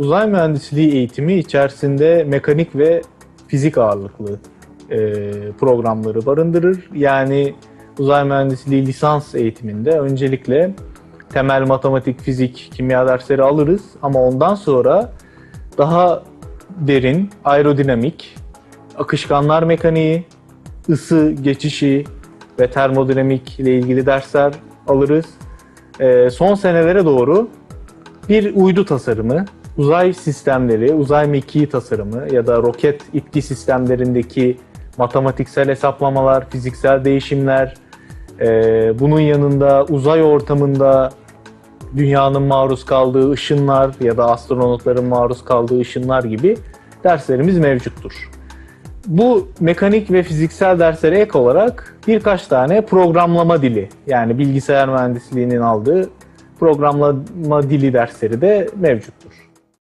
uzay mühendisliği eğitimi içerisinde mekanik ve fizik ağırlıklı e, programları barındırır. Yani uzay mühendisliği lisans eğitiminde öncelikle temel matematik, fizik, kimya dersleri alırız ama ondan sonra daha derin aerodinamik, akışkanlar mekaniği, ısı geçişi ve termodinamik ile ilgili dersler alırız. Ee, son senelere doğru bir uydu tasarımı, uzay sistemleri, uzay mekiği tasarımı ya da roket itki sistemlerindeki matematiksel hesaplamalar, fiziksel değişimler, ee, bunun yanında uzay ortamında dünyanın maruz kaldığı ışınlar ya da astronotların maruz kaldığı ışınlar gibi derslerimiz mevcuttur. Bu mekanik ve fiziksel derslere ek olarak birkaç tane programlama dili yani bilgisayar mühendisliğinin aldığı programlama dili dersleri de mevcuttur.